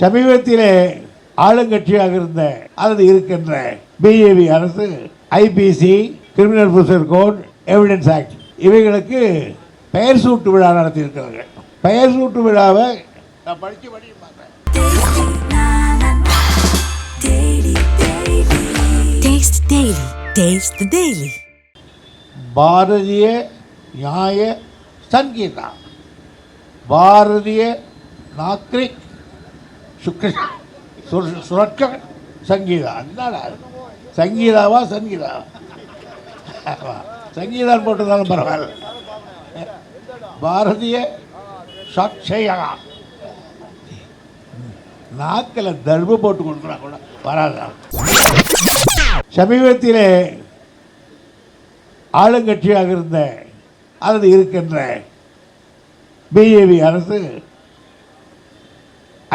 சமீபத்திலே ஆளுங்கட்சியாக இருந்த அல்லது இருக்கின்ற பிஜேபி அரசு IPC criminal procedure code evidence act இவைகளுக்கு பெயர் சூட்டு விழா நடத்தியிருக்கிறார்கள். பெயர் சூட்டு விழாவை நான் படித்து படிக்க மாட்டேன். பாரதிய நியாய சங்கீதா. பாரதிய நாக்ரிக் சுக்க சுர- சங்கீதா. என்னடா சங்கீதாவா சங்கீதா? ஆமா. சங்கீதான் போட்டிருந்தாலும் பரவாயில்ல. பாரதிய சாட்சையா. நாக்கில் தர்பு போட்டு கொடுக்குறா கூட. வராதா? சமீபத்திலே ஆளுங்கட்சியாக இருந்த அல்லது இருக்கின்ற பிஜேபி அரசு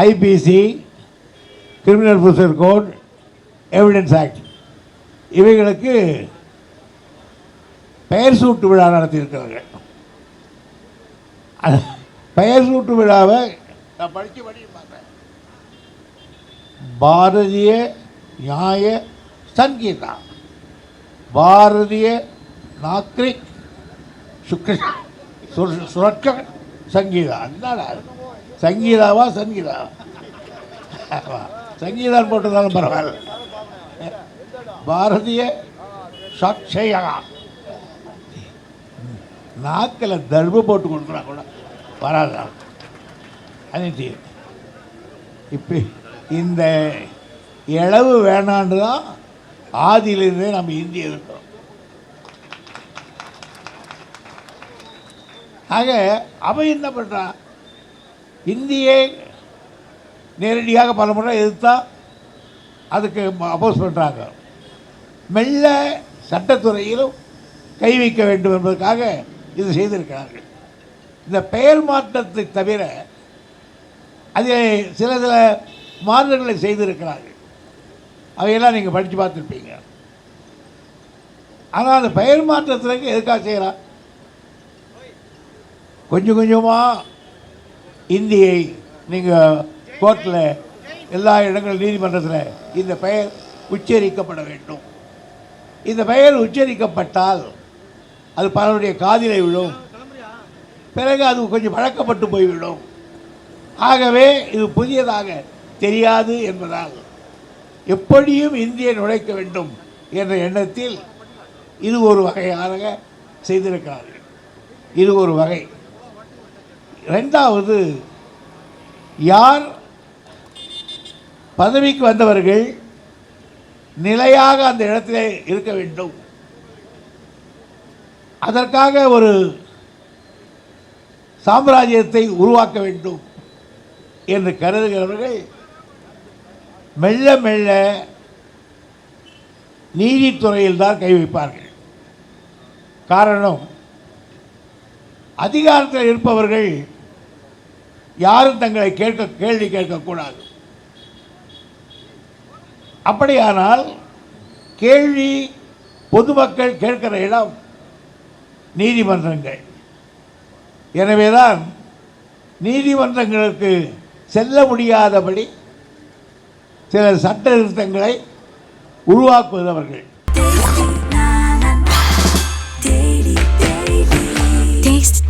IPC criminal procedure code evidence act இவைகளுக்கு பெயர் சூட்டு விழா நடத்தியிருக்கிறார்கள். பெயர் சூட்டு விழாவை நான் படித்து படிக்க மாட்டேன். பாரதிய நியாய சங்கீதா. பாரதிய நாக்ரிக் சுக்ர சுர- சுரட்ச சங்கீதா என்னடா சங்கீதாவா சங்கீதா? சங்கீதான் போட்டதாலும் பரவாயில்ல. பாரதிய சாட்சையா. நாக்கில் தர்பு போட்டு கொடுக்குறா கூட. வராதா. அனைத்து இப்போ இந்த இளவு வேணான்னு தான் ஆதியிலிருந்தே நம்ம இந்திய ஆக அவன் என்ன பண்ணுறான் இந்தியை நேரடியாக பல முறை எதிர்த்தா அதுக்கு அப்போஸ் பண்ணுறாங்க மெல்ல சட்டத்துறையிலும் கை வைக்க வேண்டும் என்பதற்காக இது செய்திருக்கிறார்கள். இந்த பெயர் மாற்றத்தை தவிர அதில் சில சில மாறுதல்களை செய்திருக்கிறார்கள். அவையெல்லாம் நீங்கள் படித்து பார்த்துருப்பீங்க. ஆனால் அந்த பெயர் மாற்றத்திற்கு எதுக்காக செய்கிறான் கொஞ்சம் கொஞ்சமாக இந்தியை நீங்கள் கோர்ட்டில் எல்லா இடங்கள் நீதிமன்றத்தில் இந்த பெயர் உச்சரிக்கப்பட வேண்டும். இந்த பெயர் உச்சரிக்கப்பட்டால் அது பலருடைய காதிலை விழும். பிறகு அது கொஞ்சம் வழக்கப்பட்டு போய்விடும். ஆகவே இது புதியதாக தெரியாது என்பதால் எப்படியும் இந்தியை நுழைக்க வேண்டும் என்ற எண்ணத்தில் இது ஒரு வகையாக செய்திருக்கிறார்கள். இது ஒரு வகை. ரெண்டாவது யார் பதவிக்கு வந்தவர்கள் நிலையாக அந்த இடத்திலே இருக்க வேண்டும்? அதற்காக ஒரு சாம்ராஜ்யத்தை உருவாக்க வேண்டும் என்று கருதுகிறவர்கள் மெல்ல மெல்ல நீதித்துறையில் தான் கை வைப்பார்கள். காரணம் அதிகாரத்தில் இருப்பவர்கள் யாரும் தங்களை கேட்க கேள்வி கேட்கக்கூடாது. அப்படியானால் கேள்வி பொதுமக்கள் கேட்கிற இடம் நீதிமன்றங்கள். எனவேதான் நீதிமன்றங்களுக்கு செல்ல முடியாதபடி சில சட்ட திருத்தங்களை உருவாக்குவதவர்கள்